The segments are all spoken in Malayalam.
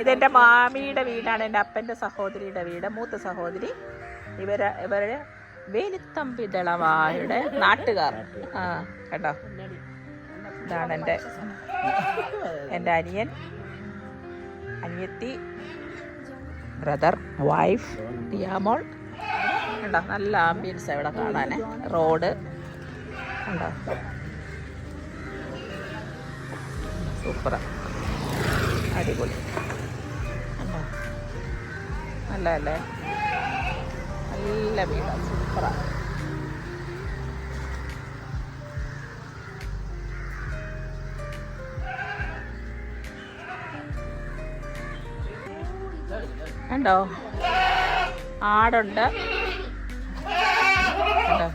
ഇതെന്റെ മാമിയുടെ വീടാണ് എന്റെ അപ്പന്റെ സഹോദരിയുടെ വീട് മൂത്ത സഹോദരി. ഇവർ ഇവർ വേലിത്തമ്പി ദളവായുടെ നാട്ടുകാർ. ആ കേട്ടോ ഇതാണ് എന്റെ എന്റെ അനിയൻ അനിയത്തി ബ്രദർ വൈഫ് ടിയാമോൾ. കണ്ടോ? നല്ല ആംബിയൻസ് ഇവിടെ കാണാൻ റോഡ്. കണ്ടോ? സൂപ്പറാ. അടിപൊളി. കണ്ടോ? നല്ലതല്ലേ? നല്ല വീടാണ് സൂപ്പറാണ് കണ്ടോ? ആടുണ്ട്. കണ്ടോ?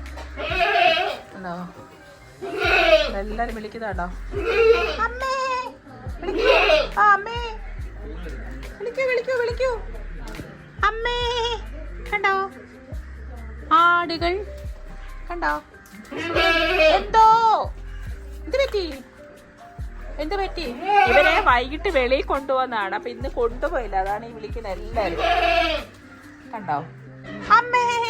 കണ്ടോ? അമ്മേ. വിളിക്കൂ വിളിക്കൂ വിളിക്കൂ. അമ്മേ. കണ്ടോ? ആടുകൾ. കണ്ടോ? എന്തോ? എന്ത് പറ്റി? എന്ത് പറ്റി? ഇവരെ വൈകിട്ട് വെളിയിൽ കൊണ്ടുവന്നാണ് അപ്പൊ ഇന്ന് കൊണ്ടുപോയില്ല. അതാണ് ഈ വിളിക്കുന്ന എല്ലാരും. കണ്ടോ? അമ്മേ.